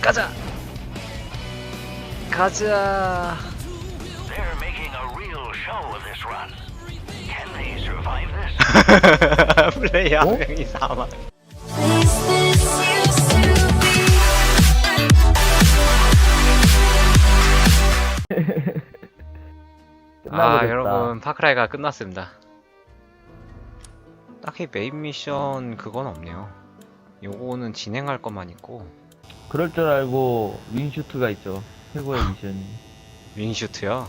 가자. 가자. They're making a real show of this run. Can they survive this? 플레이어 어? 한 명이 사망. Is this used to be? 아 끝나버렸다. 여러분 파크라이가 끝났습니다. 딱히 메인 미션 그건 없네요. 요거는 진행할 것만 있고 그럴 줄 알고 윙슈트가 있죠. 최고의 미션이. 윙슈트요.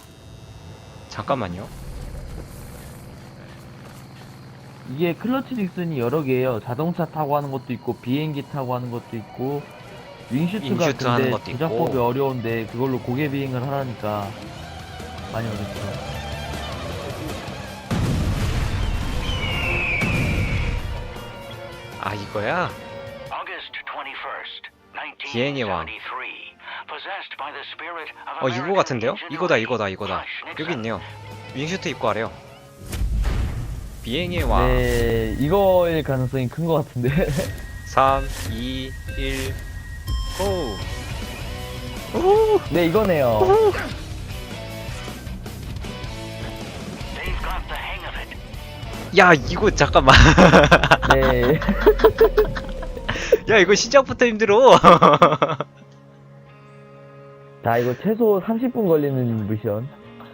잠깐만요. 이게 클러치 딕슨이 여러 개예요. 자동차 타고 하는 것도 있고 비행기 타고 하는 것도 있고 윙슈트가 윙슈트 하는 근데 것도 있고. 조작법이 어려운데 그걸로 고개 비행을 하라니까 많이 어렵죠. 아 이거야? August 21st, 비행의 왕. 1973. Possessed by the spirit of 어 이거 같은데요? 이거다 이거다 이거다. 여기. 있네요. 윙슈트 입고 하래요. 비행의 왕. 네, 이거일 가능성이 큰 것 같은데. 3, 2, 1, 고! 오! 네, 이거네요. 야 이거 잠깐만. 네. 야 이거 시작부터 힘들어. 자, 이거 최소 30분 걸리는 미션.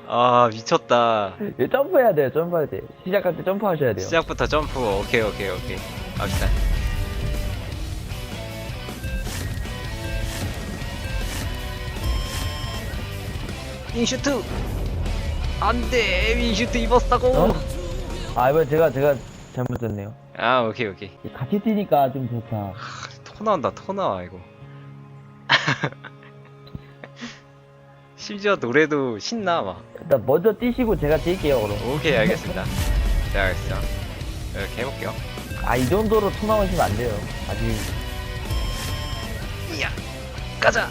아 미쳤다. 이거 점프해야 돼요, 점프해야 돼. 시작할 때 점프하셔야 돼요. 시작부터 점프. 오케이 오케이 오케이. 갑시다. 윙슈트. 안돼 윙슈트 입었다고. 어? 아, 이번 제가, 제가 잘못했네요. 아 오케이 오케이. 같이 뛰니까 좀 좋다. 토 나온다 토 나와 이거 심지어 노래도 신나 막 일단 먼저 뛰시고 제가 뛸게요, 그럼. 오케이 알겠습니다 자 알겠어 이렇게 해볼게요 아, 이 정도로 토 나오시면 안 돼요. 아직. 이야 가자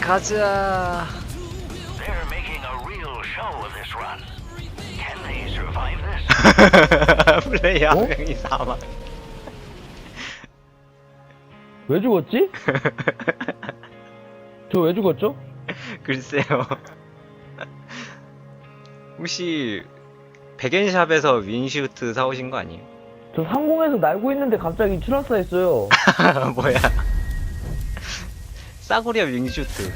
가자 They're making a real show of this run. Can they survive this? 플레이어 어? 한 명이 사망 왜 죽었지? 저 왜 죽었죠? 글쎄요 혹시 백엔샵에서 윈슈트 사오신 거 아니에요? 저 상공에서 날고 있는데 갑자기 추락사 했어요. 뭐야 싸구려 윙슈트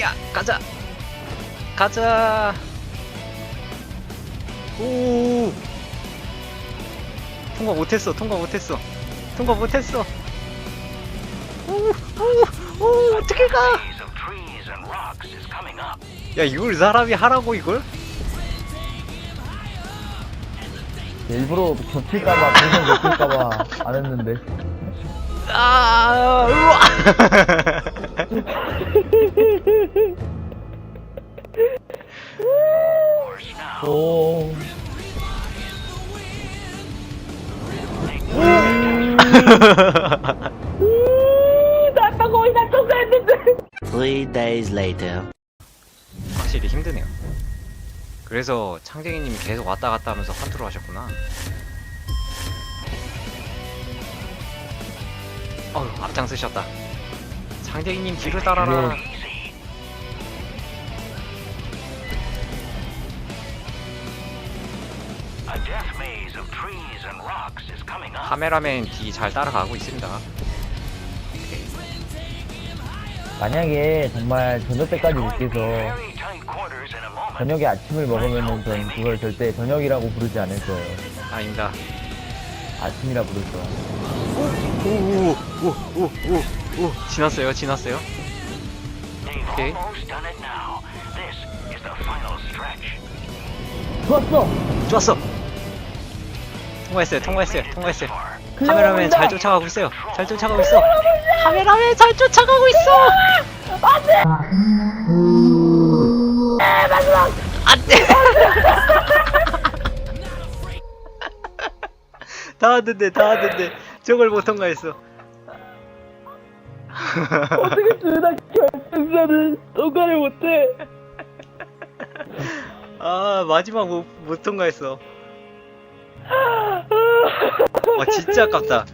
야 가자 가자 오 통과 못했어 통과 못했어 통과 못했어 오오오 어떻게 가? 야 이걸 사람이 하라고 이걸? 일부러 겹칠까봐, 동선 겹칠까봐 안 했는데. 아 우와. 오. 나빠 거의 다 쫓아했는데. Three days later. 확실히 힘드네요. 그래서 창쟁이님이 계속 왔다 갔다 하면서 컨트롤 하셨구나. 어휴, 앞장서셨다. 창쟁이님 뒤를 따라라. 카메라맨 뒤잘 따라가고 있습니다. 만약에 정말 저녁 때까지 moment. 저녁에 아침을 먹으면은 전 그걸 절대 저녁이라고 부르지 않을 거예요. 아닙니다. 아침이라 부를 거야. 오오오오오오 지났어요, 지났어요. Stretch. 좋았어. 좋았어. 통과했어요, 통과했어요, 통과했어요. 카메라맨 잘. 쫓아가고 있어요. 잘 쫓아가고 있어. 카메라맨 잘 쫓아가고 있어. 안돼. 다 왔는데 다 왔는데 저걸 못 통과했어. 어떻게 둘다 결승전을 통과를 못해? 아 마지막 못, 못 통과했어. 와 진짜 아깝다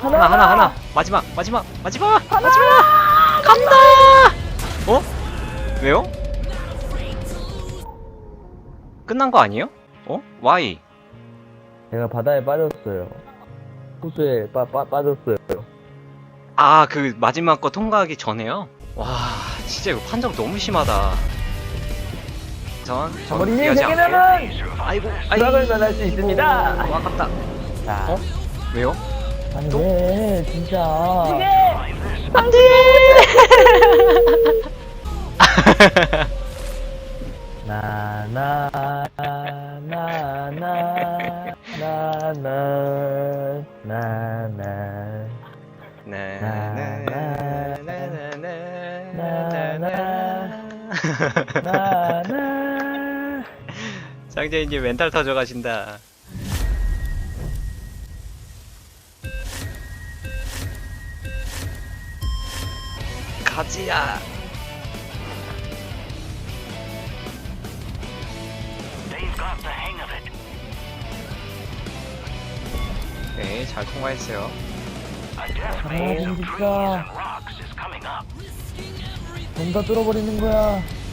하나 하나 하나 마지막 마지막 마지막 마지막 간다 어? 왜요? 끝난 거 아니에요? 어? Y 제가 바다에 빠졌어요. 호수에 빠, 빠, 빠졌어요. 아 그 마지막 거 통과하기 전에요? 와 진짜 이거 판정 너무 심하다 전 않게. 세계는 아이고 수락을 면할 수 있습니다. 와, 아깝다. 자, 어? 왜요? 아니 왜 진짜. 안돼 나나나나나나나나 나나 짱재인님 멘탈 터져가신다 가지야 네, 잘 통화했어요. 아, 진짜. 그러니까. 뭔가 뚫어버리는 거야.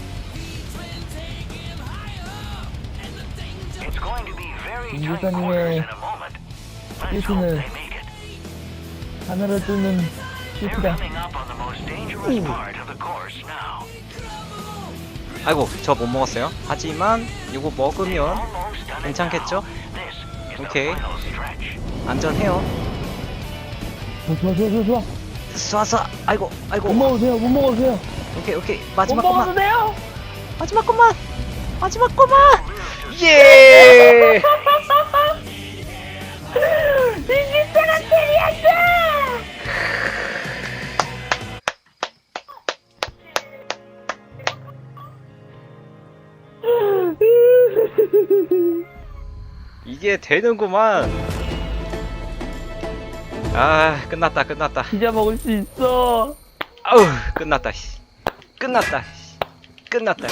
It's going to be very 임 tight 기사님의 quarters in a moment. Let's hope 일신을 they make it. 하늘을 뚫는 They're 실수다. coming up on the most dangerous part of the course now. 아이고, 저 못 먹었어요. 하지만 이거 먹으면 괜찮겠죠? 오케이. 안전해요. 어, 좋아 좋아 좋아 좋아. 쏴쏴. 아이고, 못 아이고. 먹으세요 못 먹으세요. 오케이, 오케이. 못 마지막 먹어도 것만. 돼요. 마지막 것만. 마지막 것만. 예. 이게 되는구만. 아, 끝났다, 끝났다. 피자 먹을 수 있어. 아우, 끝났다. 씨. 끝났다. 씨. 끝났다.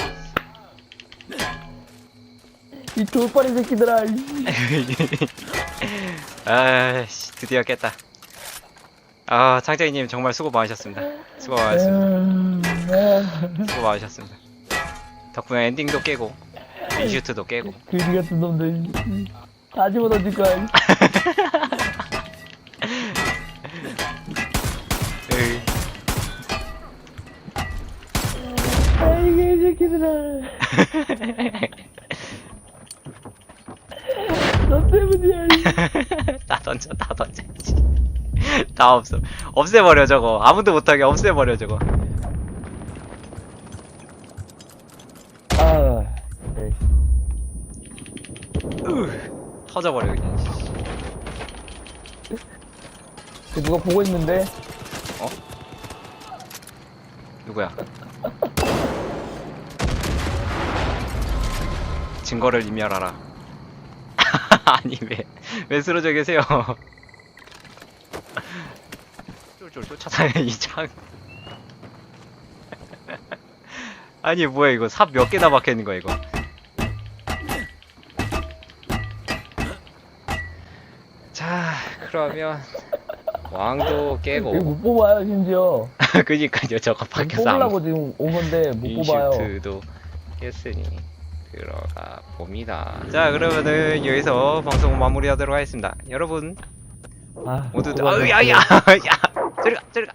이 돌파리 새끼들아. 이. 아씨, 드디어 깼다. 아, 창장이님 정말 수고 많으셨습니다. 수고 많으셨습니다. 음, 수고 많으셨습니다. 덕분에 엔딩도 깨고, 인슈트도 깨고. 그지 같은 놈들. 이. 다 집어던질 거야. 이. 으이. 아이고 이 새끼들아. 너 때문이야. 이. 다 던져, 다 던져. 다 없어. 없애버려, 저거. 아무도 못하게 없애버려, 저거. 아. 네. 으, 터져버려, 그냥. 그 누가 보고 있는데? 누구야? 증거를 인멸하라. 아니 왜 왜 쓰러져 계세요? 쫄쫄 쫓아다니 이 창. 아니 뭐야 이거 삽 몇 개나 박혀 있는 거야 이거? 자 그러면 왕도 이거 깨고 못 뽑아요 심지어. 그니까요 저거 못 밖에서 안 뽑으려고 지금 온 건데 못 뽑아요. 인슈트도 깼으니 들어가 봅니다. 자 그러면은 여기서 방송 마무리하도록 하겠습니다. 여러분 아, 모두 뽑아야 아야야 야 저리 가 저리 가